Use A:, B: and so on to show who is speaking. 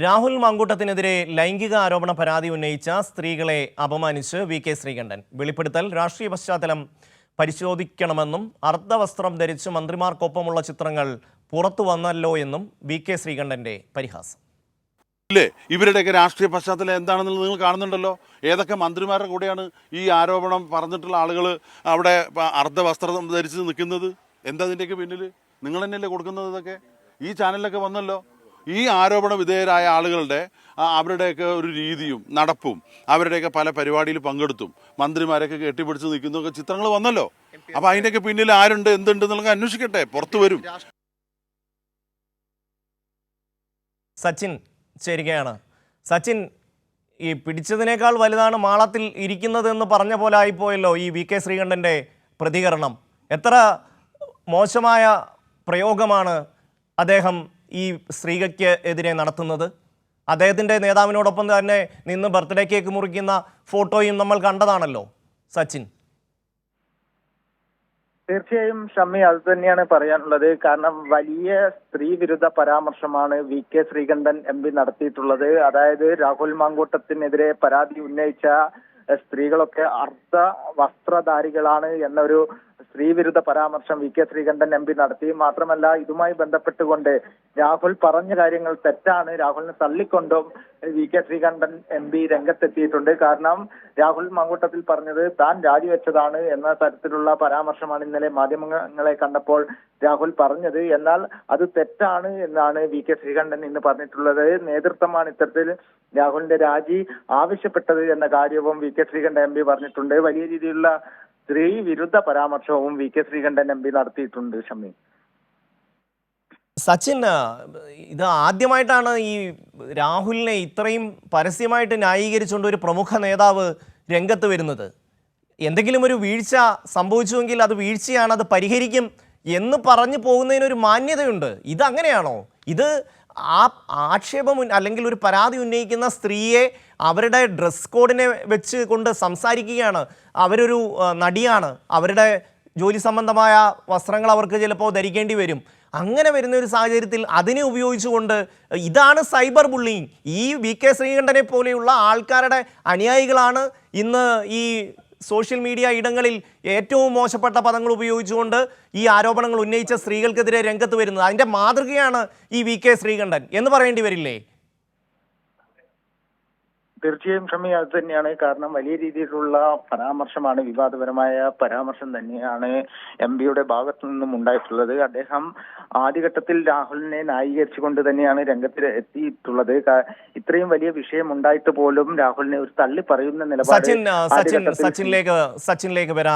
A: രാഹുൽ മാങ്കൂട്ടത്തിനെതിരെ ലൈംഗിക ആരോപണ പരാതി ഉന്നയിച്ച സ്ത്രീകളെ അപമാനിച്ച് വി കെ ശ്രീകണ്ഠൻ. വെളിപ്പെടുത്തൽ രാഷ്ട്രീയ പശ്ചാത്തലം പരിശോധിക്കണമെന്നും അർദ്ധവസ്ത്രം ധരിച്ച് മന്ത്രിമാർക്കൊപ്പമുള്ള ചിത്രങ്ങൾ പുറത്തു വന്നല്ലോ എന്നും വി കെ ശ്രീകണ്ഠന്റെ പരിഹാസം.
B: ഇല്ലേ? ഇവരുടെയൊക്കെ രാഷ്ട്രീയ പശ്ചാത്തലം എന്താണെന്നുള്ളത് നിങ്ങൾ കാണുന്നുണ്ടല്ലോ. ഏതൊക്കെ മന്ത്രിമാരുടെ കൂടെയാണ് ഈ ആരോപണം പറഞ്ഞിട്ടുള്ള ആളുകൾ അവിടെ അർദ്ധവസ്ത്രം ധരിച്ച് നിൽക്കുന്നത്? എന്താ അതിന്റെയൊക്കെ പിന്നിൽ നിങ്ങൾ തന്നെയല്ലേ കൊടുക്കുന്നത് ഇതൊക്കെ? ഈ ചാനലിലൊക്കെ വന്നല്ലോ. ഈ ആരോപണ വിധേയരായ ആളുകളുടെ അവരുടെയൊക്കെ ഒരു രീതിയും നടപ്പും അവരുടെയൊക്കെ പല പരിപാടിയിൽ പങ്കെടുത്തും മന്ത്രിമാരൊക്കെ കെട്ടിപ്പിടിച്ച് നിൽക്കുന്നൊക്കെ ചിത്രങ്ങൾ വന്നല്ലോ. അപ്പം അതിന്റെയൊക്കെ പിന്നിൽ ആരുണ്ട് എന്തുണ്ട് എന്നുള്ളത് അന്വേഷിക്കട്ടെ പുറത്തു വരും.
A: സച്ചിൻ ചേരുകയാണ്. സച്ചിൻ ഈ പിടിച്ചതിനേക്കാൾ വലുതാണ് മാളത്തിൽ ഇരിക്കുന്നതെന്ന് പറഞ്ഞ പോലെ ആയിപ്പോയല്ലോ ഈ വി കെ ശ്രീകണ്ഠന്റെ പ്രതികരണം. എത്ര മോശമായ പ്രയോഗമാണ് അദ്ദേഹം ഈ സ്ത്രീകയ്ക്ക് എതിരെ നടത്തുന്നത്. അദ്ദേഹത്തിന്റെ നേതാവിനോടൊപ്പം തന്നെ നിന്ന് ബർത്ത്ഡേ കേക്ക് മുറിക്കുന്ന ഫോട്ടോയും നമ്മൾ കണ്ടതാണല്ലോ സച്ചിൻ.
C: തീർച്ചയായും ഷമ്മി അത് തന്നെയാണ് പറയാനുള്ളത്. കാരണം വലിയ സ്ത്രീ വിരുദ്ധ പരാമർശമാണ് V K Sreekandan M P നടത്തിയിട്ടുള്ളത്. അതായത് രാഹുൽ മാങ്കൂട്ടത്തിനെതിരെ പരാതി ഉന്നയിച്ച സ്ത്രീകളൊക്കെ അർദ്ധ വസ്ത്രധാരികളാണ് എന്നൊരു സ്ത്രീ വിരുദ്ധ പരാമർശം V K Sreekandan M P നടത്തി. മാത്രമല്ല ഇതുമായി ബന്ധപ്പെട്ടുകൊണ്ട് രാഹുൽ പറഞ്ഞ കാര്യങ്ങൾ തെറ്റാണ്. രാഹുലിനെ തള്ളിക്കൊണ്ടും V K Sreekandan M P രംഗത്തെത്തിയിട്ടുണ്ട്. കാരണം രാഹുൽ മങ്കൂട്ടത്തിൽ പറഞ്ഞത് താൻ രാജിവെച്ചതാണ് എന്ന തരത്തിലുള്ള പരാമർശമാണ് ഇന്നലെ മാധ്യമങ്ങളെ കണ്ടപ്പോൾ രാഹുൽ പറഞ്ഞത്. എന്നാൽ അത് തെറ്റാണ് എന്നാണ് വി കെ ശ്രീകണ്ഠൻ ഇന്ന് പറഞ്ഞിട്ടുള്ളത്. നേതൃത്വമാണ് ഇത്തരത്തിൽ രാഹുലിന്റെ രാജി ആവശ്യപ്പെട്ടത് എന്ന കാര്യവും V K Sreekandan M P പറഞ്ഞിട്ടുണ്ട്. വലിയ രീതിയിലുള്ള സ്ത്രീ വിരുദ്ധ പരാമർശവും V K Sreekandan M P നടത്തിയിട്ടുണ്ട് ഷമി.
A: സച്ചിൻ ഇത് ആദ്യമായിട്ടാണ് ഈ രാഹുലിനെ ഇത്രയും പരസ്യമായിട്ട് ന്യായീകരിച്ചുകൊണ്ട് ഒരു പ്രമുഖ നേതാവ് രംഗത്ത് വരുന്നത്. എന്തെങ്കിലും ഒരു വീഴ്ച സംഭവിച്ചുവെങ്കിൽ അത് വീഴ്ചയാണ് അത് പരിഹരിക്കും എന്ന് പറഞ്ഞു പോകുന്നതിനൊരു മാന്യതയുണ്ട്. ഇത് അങ്ങനെയാണോ ഇത് ആ ആക്ഷേപം അല്ലെങ്കിൽ ഒരു പരാതി ഉന്നയിക്കുന്ന സ്ത്രീയെ അവരുടെ ഡ്രസ് കോഡിനെ വെച്ച് കൊണ്ട് സംസാരിക്കുകയാണ്. അവരൊരു നടിയാണ്. അവരുടെ ജോലി സംബന്ധമായ വസ്ത്രങ്ങൾ അവർക്ക് ചിലപ്പോൾ ധരിക്കേണ്ടി വരും. അങ്ങനെ വരുന്ന ഒരു സാഹചര്യത്തിൽ അതിനെ ഉപയോഗിച്ചുകൊണ്ട് ഇതാണ് സൈബർ ബുള്ളിങ്. ഈ വി കെ ശ്രീകണ്ഠനെ പോലെയുള്ള ആൾക്കാരുടെ അനുയായികളാണ് ഇന്ന് ഈ സോഷ്യൽ മീഡിയ ഇടങ്ങളിൽ ഏറ്റവും മോശപ്പെട്ട പദങ്ങൾ ഉപയോഗിച്ചുകൊണ്ട് ഈ ആരോപണങ്ങൾ ഉന്നയിച്ച സ്ത്രീകൾക്കെതിരെ രംഗത്ത് വരുന്നത്. അതിന്റെ മാതൃകയാണ് ഈ വി കെ ശ്രീകണ്ഠൻ എന്ന് പറയേണ്ടി വരില്ലേ?
C: തീർച്ചയായും ഷമി അത് തന്നെയാണ്. കാരണം വലിയ രീതിയിലുള്ള പരാമർശമാണ് വിവാദപരമായ പരാമർശം തന്നെയാണ് എം പിയുടെ ഭാഗത്തു നിന്നും ഉണ്ടായിട്ടുള്ളത്. അദ്ദേഹം ആദ്യഘട്ടത്തിൽ രാഹുലിനെ ന്യായീകരിച്ചുകൊണ്ട് തന്നെയാണ് രംഗത്തിൽ എത്തിയിട്ടുള്ളത്. ഇത്രയും വലിയ വിഷയം ഉണ്ടായിട്ട് പോലും രാഹുലിനെ ഒരു തള്ളി പറയുന്ന നിലപാട്
A: സച്ചിൻ സച്ചിൻ സച്ചിനിലേക്ക് സച്ചിനിലേക്ക് വരാം.